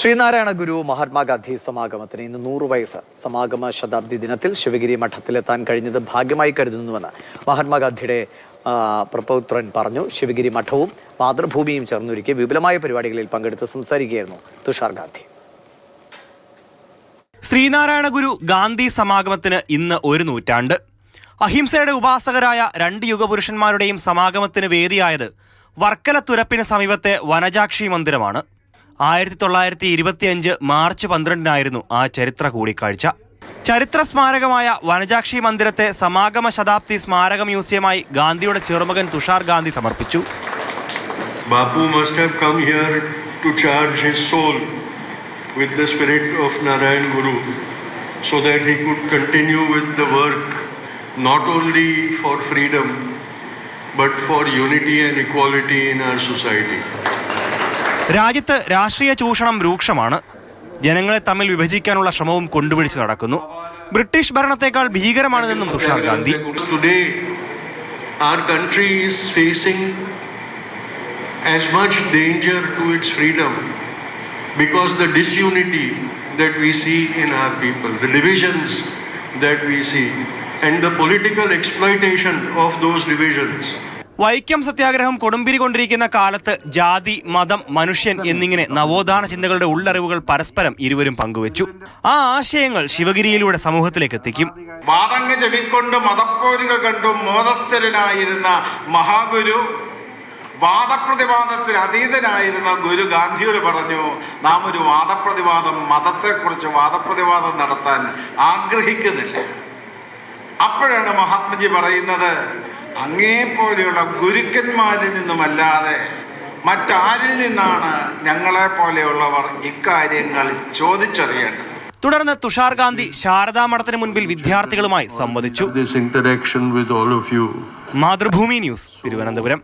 ശ്രീനാരായണ ഗുരു മഹാത്മാഗാന്ധി സമാഗമത്തിന് ഇന്ന് നൂറ് വയസ്സ്. സമാഗമ ശതാബ്ദി ദിനത്തിൽ ശിവഗിരി മഠത്തിലെത്താൻ കഴിഞ്ഞത് ഭാഗ്യമായി കരുതുന്നുവെന്ന് മഹാത്മാഗാന്ധിയുടെ പ്രപൗത്രൻ പറഞ്ഞു. ശിവഗിരി മഠവും മാതൃഭൂമിയും ചേർന്നൊരുക്കി വിപുലമായ പരിപാടികളിൽ പങ്കെടുത്ത് സംസാരിക്കുകയായിരുന്നു തുഷാർ ഗാന്ധി. ശ്രീനാരായണ ഗുരു ഗാന്ധി സമാഗമത്തിന് ഇന്ന് ഒരു നൂറ്റാണ്ട്. അഹിംസയുടെ ഉപാസകരായ രണ്ട് യുഗപുരുഷന്മാരുടെയും സമാഗമത്തിന് വേദിയായത് വർക്കല തുരപ്പിന് സമീപത്തെ വനജാക്ഷി മന്ദിരമാണ്. ആയിരത്തി തൊള്ളായിരത്തി ഇരുപത്തി അഞ്ച് മാർച്ച് പന്ത്രണ്ടിനായിരുന്നു ആ ചരിത്ര കൂടിക്കാഴ്ച. ചരിത്ര സ്മാരകമായ വനജാക്ഷി മന്ദിരത്തെ സമാഗമ ശതാബ്ദി സ്മാരക മ്യൂസിയമായി ഗാന്ധിയുടെ ചെറുമകൻ തുഷാർ ഗാന്ധി സമർപ്പിച്ചു. Bapu must for freedom but for unity and equality in our society രാജ്യത്ത് രാഷ്ട്രീയ ചൂഷണം രൂക്ഷമാണ് ജനങ്ങളെ തമ്മിൽ വിഭജിക്കാനുള്ള ശ്രമവും കൊണ്ടുപിടിച്ച് നടക്കുന്നു ബ്രിട്ടീഷ് ഭരണത്തെക്കാൾ ഭീകരമാണിതെന്നും Tushar Gandhi our country is facing as much danger to its freedom because the disunity that we see in our people, the divisions that we see, and the political exploitation of those divisions. Vaikom Satyagraha കൊടുമ്പിരി കൊണ്ടിരിക്കുന്ന കാലത്ത് ജാതി മതം മനുഷ്യൻ എന്നിങ്ങനെ നവോത്ഥാന ചിന്തകളുടെ ഉള്ളറിവുകൾ പരസ്പരം ഇരുവരും പങ്കുവച്ചു. ആ ആശയങ്ങൾ ശിവഗിരിയിലൂടെ സമൂഹത്തിലേക്ക് എത്തിക്കും. വാദങ്ങ ചെവിക്കൊണ്ട് മതപ്പോരുകൾ കണ്ടും മോദസ്ഥരനായിരുന്ന മഹാഗുരു വാദപ്രതിവാദത്തിന് അതീതനായിരുന്ന ഗുരു ഗാന്ധിയോട് പറഞ്ഞു നാം ഒരു വാദപ്രതിവാദം മതത്തെക്കുറിച്ച് വാദപ്രതിവാദം നടത്താൻ ആഗ്രഹിക്കുന്നില്ല. അപ്പോഴാണ് മഹാത്മജി പറയുന്നത് അങ്ങേപ്പോലെയുള്ള ഗുരുക്കന്മാരിൽ നിന്നുമല്ലാതെ മറ്റാരിൽ നിന്നാണ് ഞങ്ങളെ പോലെയുള്ളവർ ഇക്കാര്യങ്ങൾ ചോദിച്ചറിയേണ്ടത്. തുടർന്ന് തുഷാർ ഗാന്ധി ശാരദാ മഠത്തിന് മുൻപിൽ വിദ്യാർത്ഥികളുമായി സംവദിച്ചു. This interaction with all of you. Mathrubhumi news Thiruvananthapuram.